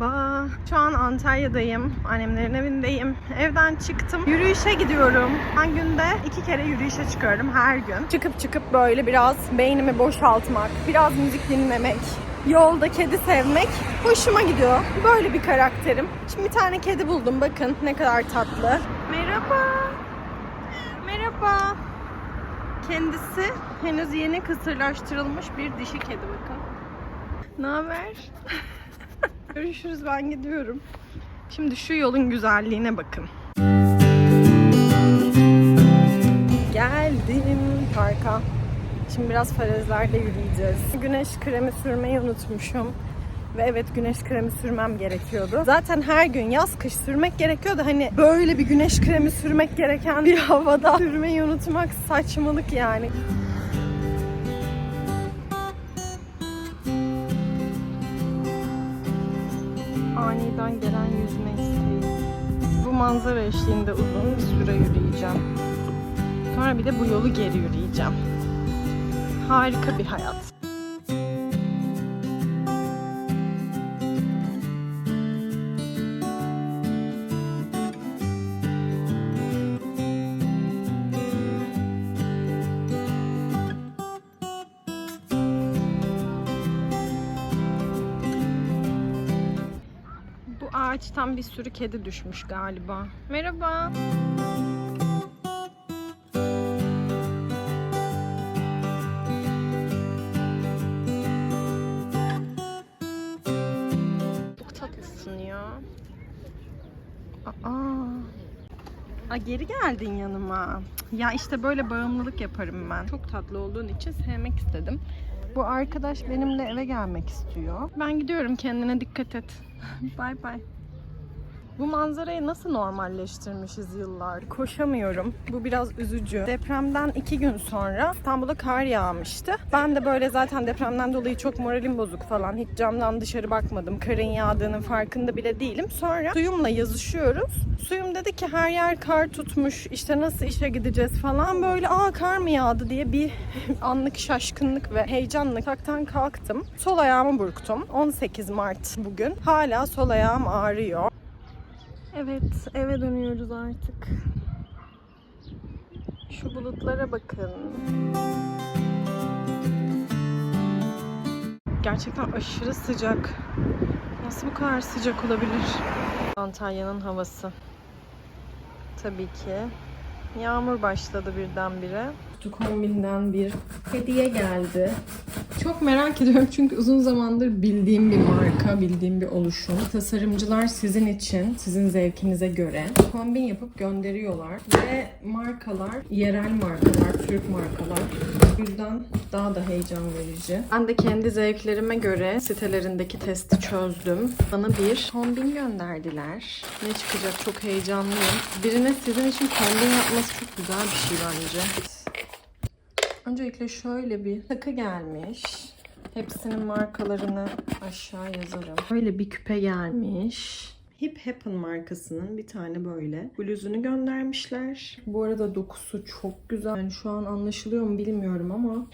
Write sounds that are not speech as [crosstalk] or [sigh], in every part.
Merhaba. Şu an Antalya'dayım. Annemlerin evindeyim. Evden çıktım. Yürüyüşe gidiyorum. Ben günde iki kere yürüyüşe çıkıyorum her gün. Çıkıp çıkıp böyle biraz beynimi boşaltmak, biraz müzik dinlemek, yolda kedi sevmek hoşuma gidiyor. Böyle bir karakterim. Şimdi bir tane kedi buldum. Bakın ne kadar tatlı. Merhaba. Merhaba. Kendisi henüz yeni kısırlaştırılmış bir dişi kedi bakın. Ne haber? Görüşürüz ben gidiyorum. Şimdi şu yolun güzelliğine bakın. Geldim parka. Şimdi biraz farezlerde yürüyeceğiz. Güneş kremi sürmeyi unutmuşum. Ve evet güneş kremi sürmem gerekiyordu. Zaten her gün yaz kış sürmek gerekiyordu. Hani böyle bir güneş kremi sürmek gereken bir havada sürmeyi unutmak saçmalık yani. İsteği. Bu manzara eşliğinde uzun bir süre yürüyeceğim. Sonra bir de bu yolu geri yürüyeceğim. Harika bir hayat. Ağaçtan bir sürü kedi düşmüş galiba. Merhaba. Çok tatlısın ya. Aa. Aa, geri geldin yanıma. Ya işte böyle bağımlılık yaparım ben. Çok tatlı olduğun için sevmek istedim. Bu arkadaş benimle eve gelmek istiyor. Ben gidiyorum kendine dikkat et. [laughs] bay bay. Bu manzarayı nasıl normalleştirmişiz yıllar? Koşamıyorum. Bu biraz üzücü. Depremden iki gün sonra İstanbul'da kar yağmıştı. Ben de böyle zaten depremden dolayı çok moralim bozuk falan. Hiç camdan dışarı bakmadım. Karın yağdığının farkında bile değilim. Sonra suyumla yazışıyoruz. Suyum dedi ki her yer kar tutmuş. İşte nasıl işe gideceğiz falan. Böyle aa kar mı yağdı diye bir [laughs] anlık şaşkınlık ve heyecanla yataktan kalktım. Sol ayağımı burktum. 18 Mart bugün. Hala sol ayağım ağrıyor. Evet, eve dönüyoruz artık. Şu bulutlara bakın. Gerçekten aşırı sıcak. Nasıl bu kadar sıcak olabilir? Antalya'nın havası. Tabii ki. Yağmur başladı birdenbire. Kombin'den bir hediye geldi. Çok merak ediyorum çünkü uzun zamandır bildiğim bir marka, bildiğim bir oluşum. Tasarımcılar sizin için, sizin zevkinize göre kombin yapıp gönderiyorlar. Ve markalar, yerel markalar, Türk markalar. O yüzden daha da heyecan verici. Ben de kendi zevklerime göre sitelerindeki testi çözdüm. Bana bir kombin gönderdiler. Ne çıkacak çok heyecanlıyım. Birine sizin için kombin yapması çok güzel bir şey bence. Öncelikle şöyle bir takı gelmiş. Hepsinin markalarını aşağı yazarım. Böyle bir küpe gelmiş. Hip Happen markasının bir tane böyle bluzunu göndermişler. Bu arada dokusu çok güzel. Yani şu an anlaşılıyor mu bilmiyorum ama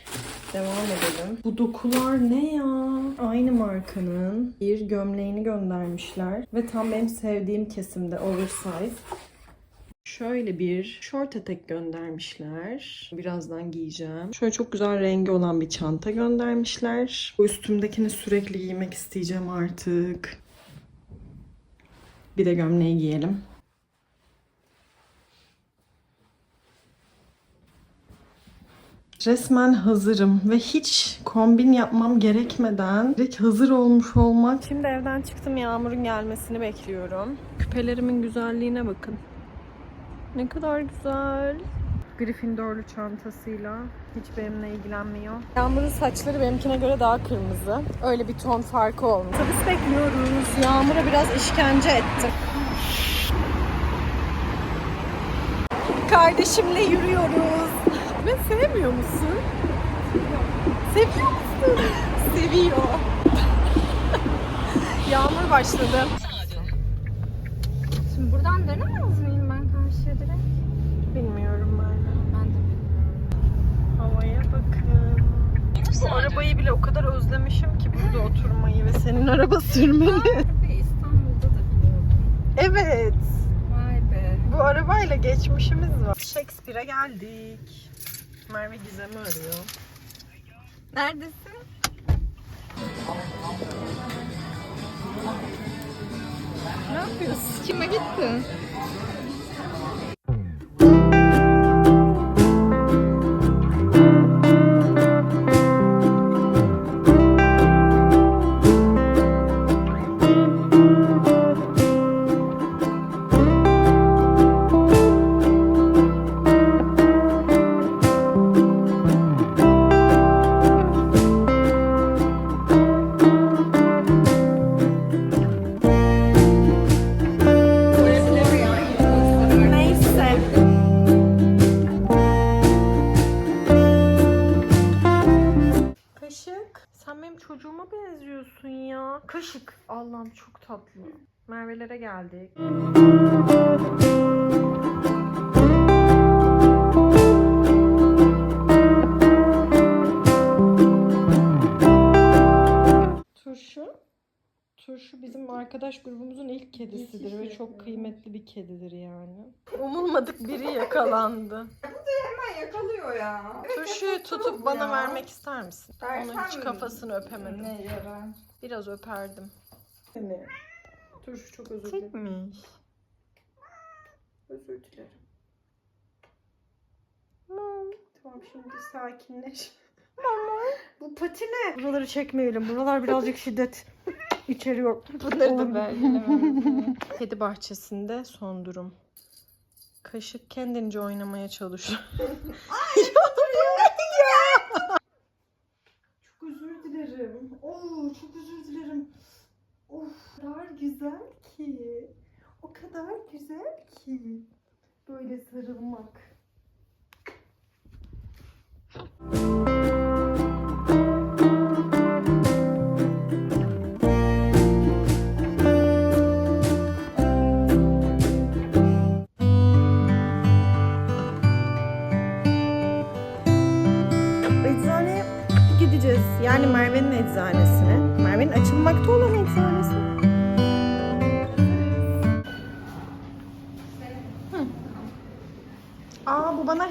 devam edelim. Bu dokular ne ya? Aynı markanın bir gömleğini göndermişler. Ve tam benim sevdiğim kesimde oversize. Şöyle bir short etek göndermişler. Birazdan giyeceğim. Şöyle çok güzel rengi olan bir çanta göndermişler. Bu üstümdekini sürekli giymek isteyeceğim artık. Bir de gömleği giyelim. Resmen hazırım ve hiç kombin yapmam gerekmeden direkt hazır olmuş olmak. Şimdi evden çıktım yağmurun gelmesini bekliyorum. Küpelerimin güzelliğine bakın. Ne kadar güzel. Gryffindorlu çantasıyla. Hiç benimle ilgilenmiyor. Yağmur'un saçları benimkine göre daha kırmızı. Öyle bir ton farkı olmuş. Otobüs bekliyoruz. Yağmur'a biraz işkence ettim. Kardeşimle yürüyoruz. Ve sevmiyor musun? Seviyor musun? Seviyor. [laughs] Yağmur başladı. Şimdi buradan dönemez miyim ben karşıya direkt? Bilmiyorum ben. Ben de bilmiyorum. Havaya bakın. Bu arabayı bile o kadar özlemişim ki burada oturmayı ve senin araba sürmeni. Arabayı Evet. Vay be. Bu arabayla geçmişimiz var. Shakespeare'e geldik. Merve Gizem'i arıyor. Neredesin? Ne yapıyorsun? Kime gittin? Benim çocuğuma benziyorsun ya. Kaşık. Allah'ım çok tatlı. Merve'lere geldik. Turşu. Turşu bizim arkadaş grubumuzun ilk kedisidir ve çok kıymetli bir kedidir yani. Umulmadık biri yakalandı. Hemen yakalıyor ya. Turşuyu tutup bana vermek ister misin? Versem Onun hiç mi? kafasını öpemedim. Ne yarar? Biraz öperdim. Seni. Turşu çok özür dilerim. Çekmiş. Özür dilerim. Tamam şimdi sakinleş. Bu pati ne? Buraları çekmeyelim. Buralar birazcık [laughs] şiddet içeriyor. [laughs] Bunları da belgelemem. [laughs] Kedi bahçesinde son durum. Kaşık kendince oynamaya çalışıyor. [laughs] Çok özür dilerim. Oo, çok özür dilerim. Of, o kadar güzel ki. O kadar güzel ki. Böyle sarılmak.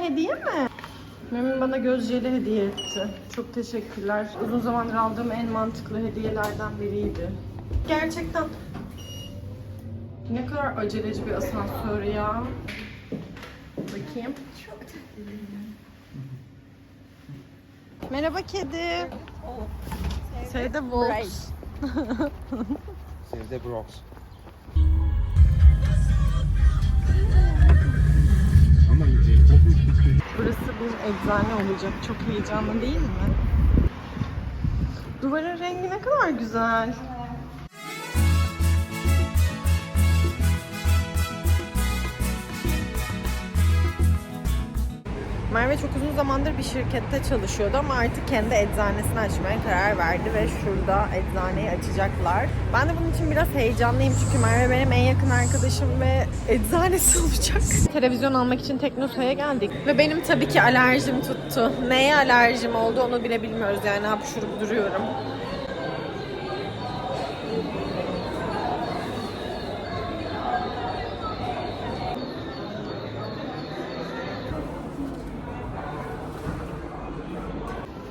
Hediye mi? Memin bana göz jeli hediye etti. Çok teşekkürler. Uzun zamandır aldığım en mantıklı hediyelerden biriydi. Gerçekten ne kadar aceleci bir asansör ya. Bakayım. Çok Merhaba kedi. Say the wolves. [laughs] Save Burası bir eczane olacak. Çok heyecanlı değil mi? Duvarın rengi ne kadar güzel. Merve çok uzun zamandır bir şirkette çalışıyordu ama artık kendi eczanesini açmaya karar verdi ve şurada eczaneyi açacaklar. Ben de bunun için biraz heyecanlıyım çünkü Merve benim en yakın arkadaşım ve eczanesi olacak. Televizyon almak için Teknosa'ya geldik ve benim tabii ki alerjim tuttu. Neye alerjim oldu onu bile bilmiyoruz yani hapşurup duruyorum.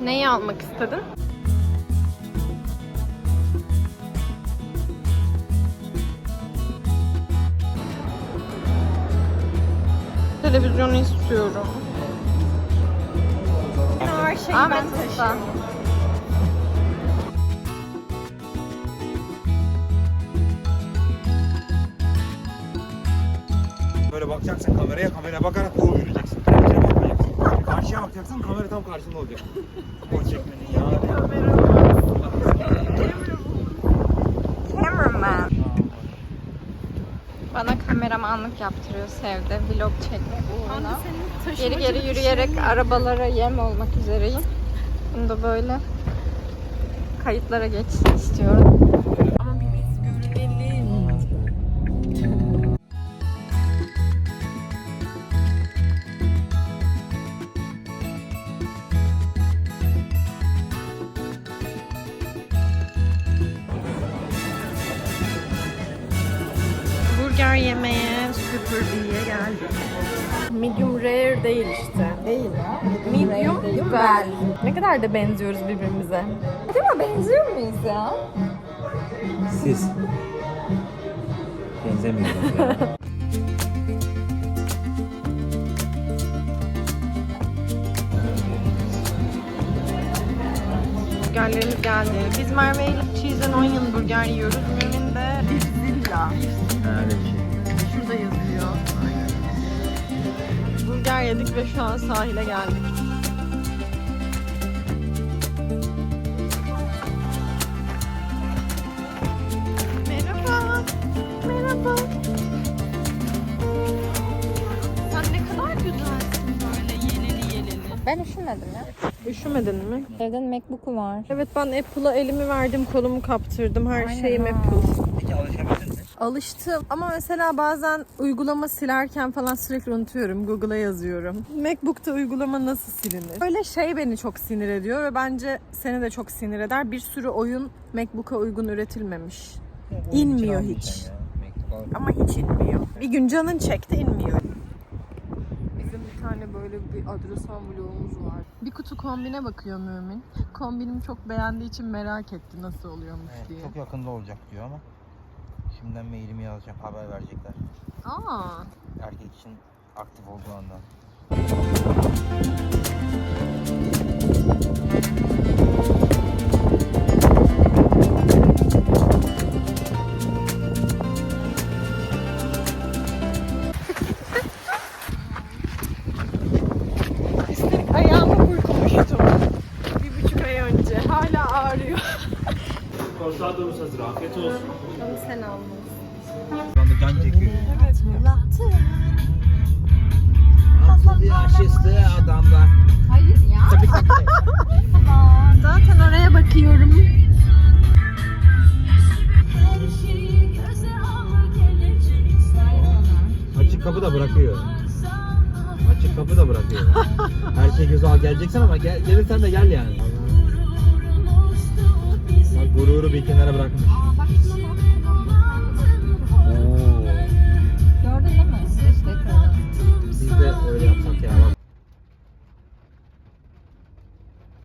Neyi almak istedin? Televizyonu istiyorum. Her şeyi Ahmet ben Usta. Böyle bakacaksın kameraya, kameraya bakarak doğru yürüyeceksin. Karşıya bakmayacaksın. Karşıya bakacaksın, kamera tam karşında olacak. O çekmenin ya. Bana kameramanlık yaptırıyor Sevde. Vlog çekmek uğruna. Geri geri yürüyerek arabalara yem olmak üzereyim. Bunu da böyle kayıtlara geçsin istiyorum. Burger yemeye Super B'ye geldik. Medium rare değil işte. Değil ya. Medium well. Ne kadar da benziyoruz birbirimize. Acaba benziyor muyuz ya? Siz. Benzemiyoruz ya. Burgerlerimiz geldi. Biz Merve ile cheese and onion burger yiyoruz. Mümin de Zilla. Öyle bir şey. Şurada yazıyor. Burger yedik ve şu an sahile geldik. Merhaba. Merhaba. Sen ne kadar güzelsin böyle yeleli yeleli. Ben üşümedim ya. Üşümedin mi? Evden Macbook'u var. Evet ben Apple'a elimi verdim, kolumu kaptırdım. Her Aynen şeyim ha. Apple. Alıştım ama mesela bazen uygulama silerken falan sürekli unutuyorum. Google'a yazıyorum. Macbook'ta uygulama nasıl silinir? Böyle şey beni çok sinir ediyor ve bence seni de çok sinir eder. Bir sürü oyun Macbook'a uygun üretilmemiş. İnmiyor hiç. Ama hiç inmiyor. Bir gün canın çekti inmiyor. Bizim bir tane böyle bir adresan vlogumuz var. Bir kutu kombine bakıyor Mümin. Kombinimi çok beğendiği için merak etti nasıl oluyormuş Evet, diye. çok yakında olacak diyor ama şimdiden mailimi yazacağım haber verecekler. Aa, Erkek için aktif olduğu andan. Korsadorumuz hazır. Afiyet olsun. Onu sen almalısın. Şu anda can çekiyor. Altı yaşlı adamlar. Hayır ya. [laughs] Zaten oraya bakıyorum. Açık kapı da bırakıyor. Açık kapı da bırakıyor. [laughs] Her şey göze al geleceksin ama gel, gelirsen de gel yani. Gururu bir kenara bırakmış.